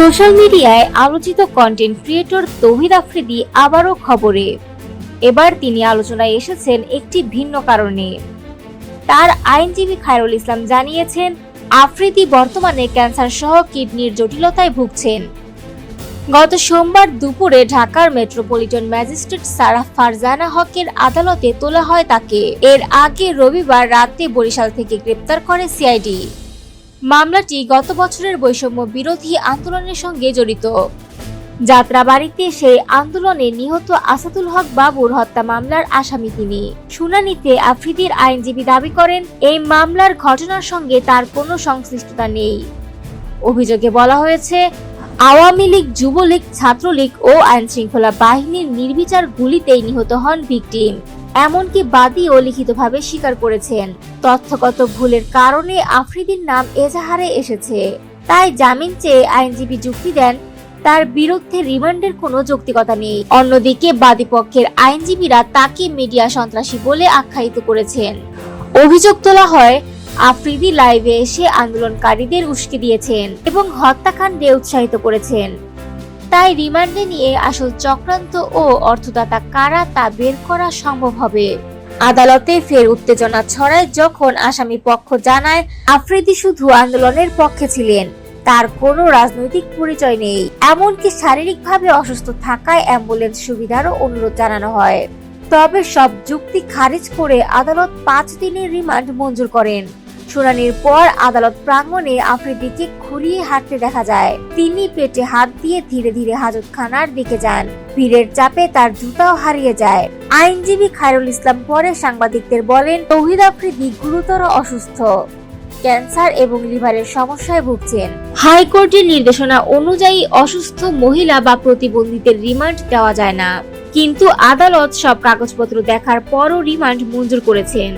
Social মিডিয়ায় আলোচিত content creator তৌহিদ আফ্রিদি আবারও খবরে। এবার তিনি আলোচনায় এসেছেন একটি ভিন্ন কারণে। তার আইনজীবী খায়রুল ইসলাম জানিয়েছেন, আফ্রিদি বর্তমানে ক্যান্সার সহ কিডনির জটিলতায় ভুগছেন। গত সোমবার দুপুরে ঢাকার মেট্রোপলিটন ম্যাজিস্ট্রেট সারাহ ফারজানা হকের আদালতে তোলা হয় তাকে। এর আগে রবিবার রাতে বরিশাল থেকে গ্রেপ্তার করে সিআইডি। মামলাটি গত বছরের বৈষম্য বিরোধী আন্দোলনের সঙ্গে জড়িত। যাত্রাবাড়িতে সেই আন্দোলনে নিহত আসাদুল হক বাবুর হত্যা মামলার আসামি তিনি। শুনানিতে আফ্রিদির আইনজীবী দাবি করেন, এই মামলার ঘটনার সঙ্গে তার কোনো সংশ্লিষ্টতা নেই। অভিযোগে বলা হয়েছে, আওয়ামী লীগ, যুবলীগ, ছাত্রলীগ ও আইনশৃঙ্খলা বাহিনীর নির্বিচার গুলিতেই নিহত হন ভিকটিম। এমনকি বাদীও লিখিতভাবে স্বীকার করেছেন। তথ্যগত ভুলের কারণে আফ্রিদির নাম এজাহারে এসেছে। তাই জামিন চেয়ে আইনজীবী যুক্তি দেন, তার বিরুদ্ধে রিমান্ডের কোনো যৌক্তিকতা নেই। অন্যদিকে বাদীপক্ষের আইনজীবীরা তাকে মিডিয়া সন্ত্রাসী বলে আখ্যায়িত করেছেন। অভিযোগ তোলা হয়, আফ্রিদি লাইভে এসে আন্দোলনকারীদের উস্কে দিয়েছেন এবং হত্যাকাণ্ডে উৎসাহিত করেছেন। তাই রিমান্ডে নিয়ে আসল চক্রান্ত ও অর্থদাতা কারা তা বের করা সম্ভব হবে। আদালতে ফের উত্তেজনা ছড়ায় যখন আসামি পক্ষ জানায়, আফ্রিদি শুধু আন্দোলনের পক্ষে ছিলেন, তার কোনো রাজনৈতিক পরিচয় নেই। এমনকি শারীরিকভাবে অসুস্থ থাকায় অ্যাম্বুলেন্স সুবিধারও অনুরোধ জানানো হয়। তবে সব যুক্তি খারিজ করে আদালত পাঁচ দিনের রিমান্ড মঞ্জুর করেন। শুনানির পর আদালত প্রাঙ্গণে আফ্রিদিকে খুঁড়িয়ে হাঁটতে দেখা যায়। তিনি পেটে হাত দিয়ে ধীরে ধীরে হাজতখানার দিকে যান। ভিড়ের চাপে তার জুতাও হারিয়ে যায়। আইনজীবী খায়রুল ইসলাম পরে সাংবাদিকদের বলেন, তৌহিদ আফ্রিদি গুরুতর অসুস্থ, ক্যান্সার এবং লিভারের সমস্যায় ভুগছেন। হাইকোর্টের নির্দেশনা অনুযায়ী অসুস্থ মহিলা বা প্রতিবন্ধীদের রিমান্ড দেওয়া যায় না। কিন্তু আদালত সব কাগজপত্র দেখার পরও রিমান্ড মঞ্জুর করেছেন।